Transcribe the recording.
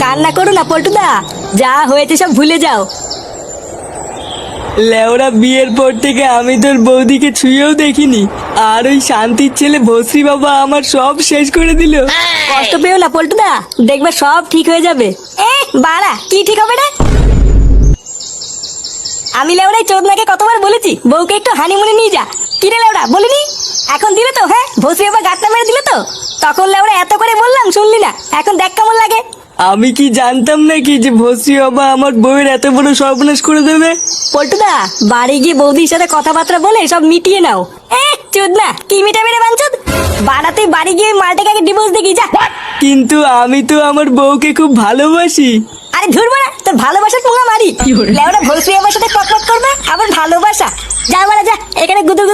কান্না করো না পল্টুদা। যা হয়েছে সব ভুলে যাও। লেওরা বিয়ের পর থেকে আমি তোর বৌদিকে ছুঁয়েও দেখিনি। আর ওই শান্তির ছেলে ভস্রী বাবা আমার সব শেষ করে দিল। কষ্ট পেও না পল্টুদা। দেখবে সব ঠিক হয়ে যাবে। এ বাড়া কি ঠিক হবে রে? আমি লেওড়াই চোদনাকে কতবার বলেছি বউকে একটু হানিমুনে নিয়ে যা। কিরে লেওড়া বলিনি? এখন দিলে তো হ্যাঁ? ভসি আবার গাঁটটা মেরে দিলে তো? তখন এত করে বললাম শুনলি না? এখন দেখ কেমন লাগে। আমি কি জানতাম নাকি যে ভস্রী বাবা আমার বউয়ের এত বড় সর্বনাশ করে দেবে? পল্টুদা বাড়ি গিয়ে বৌদির সাথে কথাবার্তা বলে সব মিটিয়ে নাও। এ চোদনা কি মিটাবে রে বাঞ্চদ? বাড়া তুই বাড়ি গিয়ে মালটাকে আগে ডিভোর্স দেখি যা। কিন্তু আমি তো আমার বউকে খুব ভালোবাসি। আরে ধুর মারা তোর ভালোবাসার পোঙা মারি। লেওড়া ভলসি আমার সাথে পকপক করবে আবার ভালোবাসা। যা মারা যা এখানে গুদুর